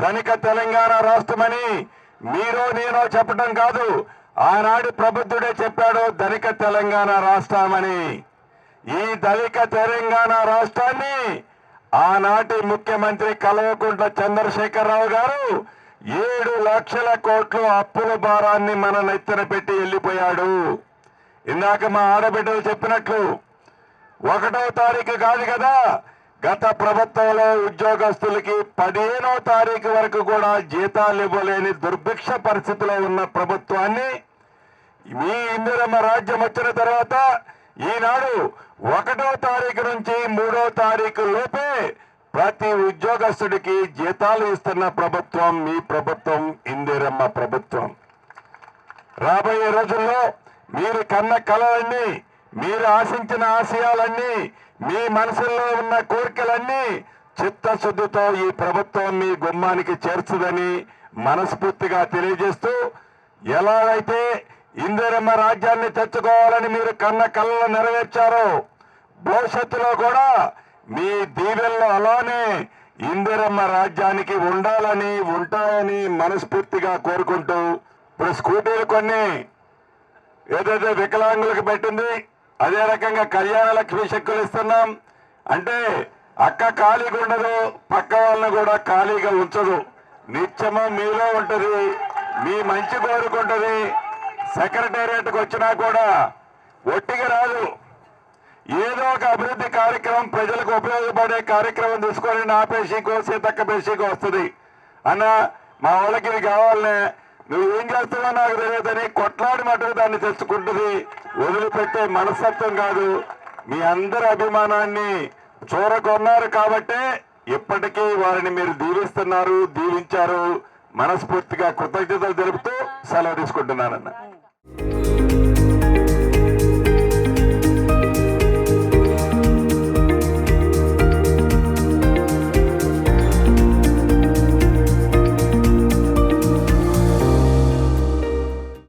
ధనిక తెలంగాణ రాష్ట్రమని మీరో నేనో చెప్పడం కాదు. ఆనాడు ప్రబుద్ధుడే చెప్పాడు ధనిక తెలంగాణ రాష్ట్రమని. ఈ ధనిక తెలంగాణ రాష్ట్రాన్ని ఆనాటి ముఖ్యమంత్రి కల్వకుంట్ల చంద్రశేఖరరావు గారు ఏడు లక్షల కోట్లు అప్పుల భారాన్ని మన నెత్తిన పెట్టి వెళ్ళిపోయాడు. ఇందాక మా ఆడబిడ్డలు చెప్పినట్లు ఒకటో తారీఖు కాదు కదా గత ప్రభుత్వంలో ఉద్యోగస్తులకి పదిహేనో తారీఖు వరకు కూడా జీతాలు ఇవ్వలేని దుర్భిక్ష పరిస్థితిలో ఉన్న ప్రభుత్వాన్ని మీ ఇందిరమ్మ రాజ్యం వచ్చిన తర్వాత ఈనాడు ఒకటో తారీఖు నుంచి మూడో తారీఖు లోపే ప్రతి ఉద్యోగస్తుడికి జీతాలు ఇస్తున్న ప్రభుత్వం మీ ప్రభుత్వం ఇందిరమ్మ ప్రభుత్వం. రాబోయే రోజుల్లో మీరు కన్న కళలన్నీ మీరు ఆశించిన ఆశయాలన్నీ మీ మనసుల్లో ఉన్న కోరికలన్నీ చిత్తశుద్ధితో ఈ ప్రభుత్వం మీ గుమ్మానికి చేర్చుదని మనస్ఫూర్తిగా తెలియజేస్తూ ఎలాగైతే ఇందిరమ్మ రాజ్యాన్ని తెచ్చుకోవాలని మీరు కన్న కళ్ళ నెరవేర్చారో భవిష్యత్తులో కూడా మీ దీవెల్లో అలానే ఇందిరమ్మ రాజ్యానికి ఉండాలని ఉంటాయని మనస్ఫూర్తిగా కోరుకుంటూ ఇప్పుడు స్కూటీలు కొన్ని ఏదైతే వికలాంగులకు పెట్టింది. అదే రకంగా కళ్యాణ లక్ష్మి చెక్కులు ఇస్తున్నాం. అంటే అక్క ఖాళీగా ఉండదు పక్క వాళ్ళని కూడా ఖాళీగా ఉంచదు. నిత్యము మీలో ఉంటుంది మీ మంచి కోరుకుంటుంది సెక్రటేరియట్కి వచ్చినా కూడా ఒట్టిగా రాదు. ఏదో ఒక అభివృద్ధి కార్యక్రమం ప్రజలకు ఉపయోగపడే కార్యక్రమం తీసుకొని నా పేషీకో సీతక్క పేషీకో వస్తుంది. అన్న మా వాళ్ళకి ఇది కావాలనే నువ్వు ఏం చేస్తున్నావు నాకు తెలియదని కొట్లాడి మటుకు దాన్ని తెచ్చుకుంటుంది. వదిలిపెట్టే మనస్తత్వం కాదు. మీ అందరి అభిమానాన్ని చూరకొన్నారు కాబట్టే ఇప్పటికీ వారిని మీరు దీవిస్తున్నారు దీవించారు. మనస్ఫూర్తిగా కృతజ్ఞతలు తెలుపుతూ సెలవు తీసుకుంటున్నానన్న.